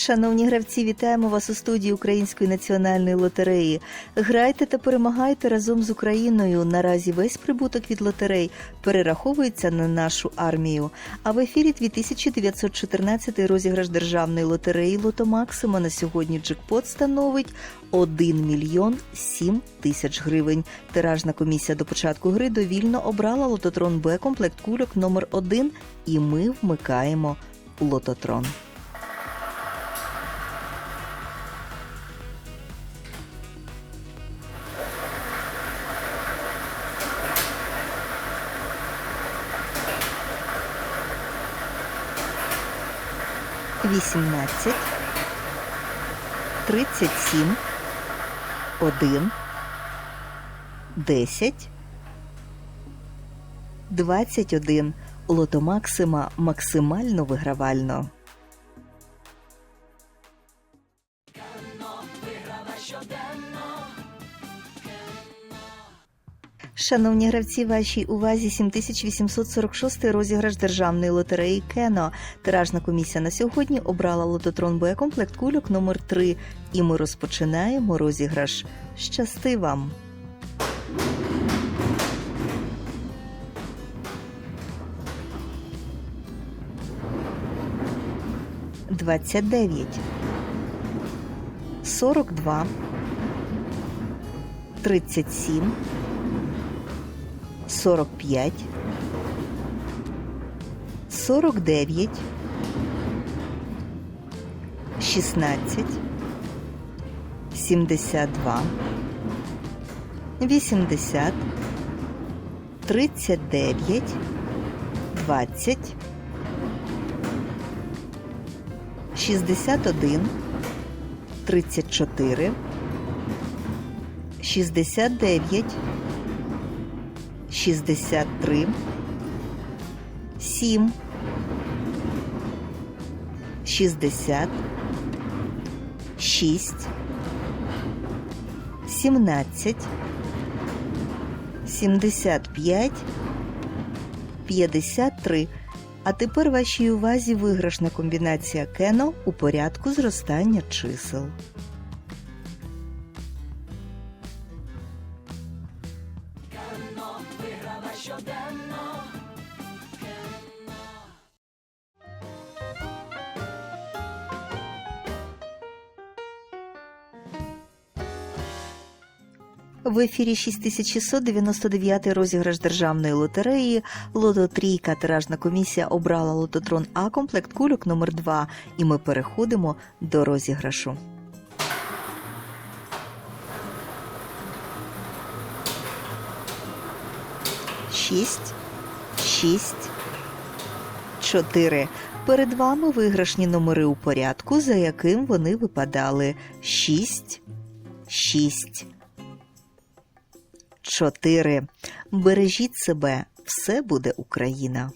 Шановні гравці, вітаємо вас у студії Української національної лотереї. Грайте та перемагайте разом з Україною. Наразі весь прибуток від лотерей перераховується на нашу армію. А в ефірі 2914 розіграш державної лотереї Лото Максима на сьогодні джекпот становить 1 мільйон 7 тисяч гривень. Тиражна комісія до початку гри довільно обрала лототрон Б комплект кульок номер 1 і ми вмикаємо лототрон. Вісімнадцять, тридцять сім, один, десять, двадцять один. Лото Максима максимально вигравально. Шановні гравці, вашій увазі 7846 розіграш державної лотереї Кено. Тиражна комісія на сьогодні обрала лототрон Б комплект кульок номер 3 І ми розпочинаємо розіграш. Щасти вам! Двадцять дев'ять, сорок два, тридцять сім. 45, 49, 16, 72, 80, 39, 20, 61, 34, 69, 63, 7, 60, 6, 17, 75, 53. А тепер вашій увазі виграшна комбінація Кено у порядку зростання чисел. В ефірі 6699 розіграш державної лотереї. Лото Трійка тиражна комісія обрала лототрон А комплект кульок номер 2 І ми переходимо до розіграшу. Шість, шість, чотири. Перед вами виграшні номери у порядку, за яким вони випадали. Шість, шість. Чотири. Бережіть себе, все буде Україна.